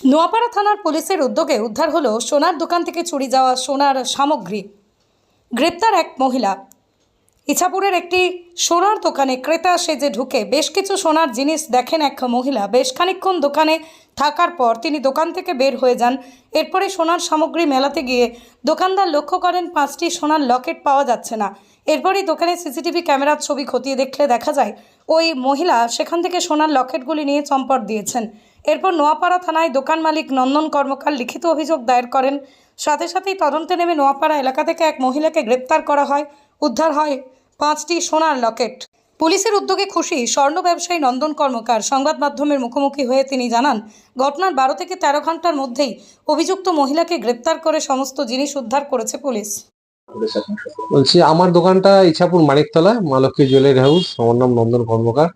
নোয়াপাড়া থানার পুলিশের উদ্যোগে উদ্ধার হলো সোনার দোকান থেকে চুরি যাওয়া সোনার সামগ্রী। গ্রেপ্তার এক মহিলা। ইছাপুরের একটি সোনার দোকানে ক্রেতা সেজে ঢুকে বেশ কিছু সোনার জিনিস দেখেন এক মহিলা। বেশ খানিকক্ষণ দোকানে থাকার পর তিনি দোকান থেকে বের হয়ে যান। এরপরে সোনার সামগ্রী মেলাতে গিয়ে দোকানদার লক্ষ্য করেন পাঁচটি সোনার লকেট পাওয়া যাচ্ছে না। এরপরই দোকানে সিসিটিভি ক্যামেরার ছবি খতিয়ে দেখলে দেখা যায়, ওই মহিলা সেখান থেকে সোনার লকেটগুলি নিয়ে চম্পট দিয়েছেন। এরপর নোয়াপাড়া থানায় দোকান মালিক নন্দন কর্মকার লিখিত অভিযোগ দায়ের করেন। সাথে সাথেই তদন্তে নেমে নোয়াপাড়া এলাকা থেকে এক মহিলাকে গ্রেপ্তার করা হয়। উদ্ধার হয় পাঁচটি সোনার লকেট। পুলিশের উদ্যোগে খুশি স্বর্ণ ব্যবসায়ী নন্দন কর্মকার সংবাদ মাধ্যমের মুখোমুখি হয়ে তিনি জানান, ঘটনার বারো থেকে তেরো ঘণ্টার মধ্যেই অভিযুক্ত মহিলাকে গ্রেপ্তার করে সমস্ত জিনিস উদ্ধার করেছে পুলিশ। বলছি, আমার দোকানটা ইছাপুর মানিকতলা মা লক্ষ্মী জুয়েলারি হাউস। আমার নাম নন্দন কর্মকার।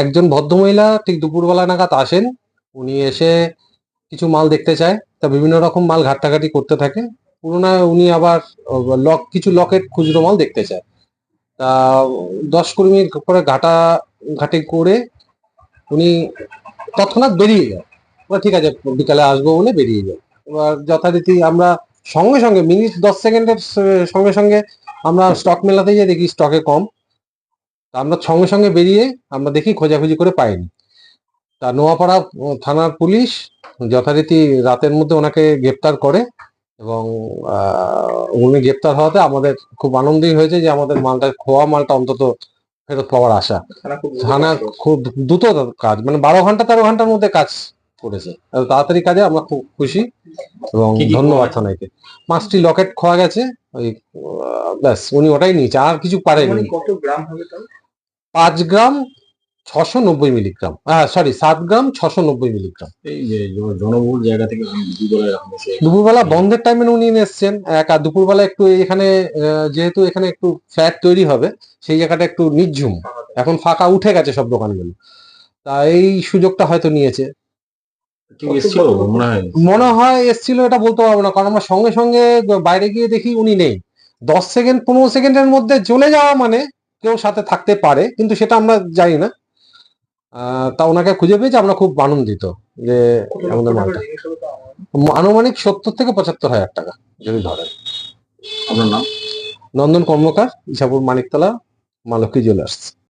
একজন ভদ্রমহিলা ঠিক দুপুরবেলা নাগাদ আসেন। উনি এসে কিছু মাল দেখতে চায়। তা বিভিন্ন রকম মাল ঘাটাঘাটি করতে থাকে। পুরোনায় উনি আবার লক, কিছু লকেট খুচরো মাল দেখতে চায়। তা দশ কুড়ি মিনিট করে ঘাটা, ঘাটি করে উনি তৎক্ষণাৎ বেরিয়ে যায়। ঠিক আছে, বিকালে আসব বলে বেরিয়ে যায়। এবার যথারীতি আমরা সঙ্গে সঙ্গে, মিনিট দশ সেকেন্ডের সঙ্গে সঙ্গে আমরা স্টক মেলাতে গিয়ে দেখি স্টকে কম। আমরা সঙ্গে সঙ্গে বেরিয়ে আমরা দেখি খোঁজাখুঁজি করে পাইনি। তা নোয়াপাড়া থানার পুলিশ যথারীতি রাতের মধ্যে ওনাকে গ্রেপ্তার করে এবং আহ, উনি গ্রেপ্তার হওয়াতে আমাদের খুব আনন্দই হয়েছে যে আমাদের মালটা খোয়া মালটা অন্তত ফেরত পাওয়ার আশা। থানা খুব দ্রুত কাজ মানে বারো ঘণ্টা তেরো ঘণ্টার মধ্যে কাজ করেছে। তাড়াতাড়ি কাজে আমরা খুব খুশি এবং ধন্যবাদ থানাকে। পাঁচটি লকেট খোয়া গেছে ওই ব্যাস উনি ওটাই নিয়েছে আর কিছু পারেনি। মানে কত গ্রাম হবে পাঁচ গ্রাম ছশো নব্বই মিলিগ্রাম। সরি সাত গ্রাম ছশো নব্বই মিলিগ্রাম। এই যে জনবহুল জায়গা থেকে দুপুরবেলা বন্ধের টাইমে উনি এসছেন। এক আর দুপুরবেলা একটু এখানে যেহেতু এখানে একটু ফ্ল্যাট তৈরি হবে সেই জায়গাটা একটু নির্ঝুম। এখন ফাঁকা উঠে গেছে সব দোকানগুলো। তা এই সুযোগটা হয়তো নিয়েছে। মনে হয়। মনে হয় এসছিল এটা বলতে পারব না কারণ আমরা সঙ্গে সঙ্গে বাইরে গিয়ে দেখি উনি নেই। দশ সেকেন্ড পনেরো সেকেন্ডের মধ্যে চলে যাওয়া মানে কেউ সাথে থাকতে পারে কিন্তু সেটা আমরা জানি না। তা ওনাকে খুঁজে পেয়েছি আমরা খুব আনন্দিত যে আমাদের মালটা। আনুমানিক সত্তর থেকে পঁচাত্তর হাজার টাকা যদি ধরেন। আপনার নাম? নন্দন কর্মকার ইসাপুর মানিকতলা মা লক্ষ্মী জুয়েলার্স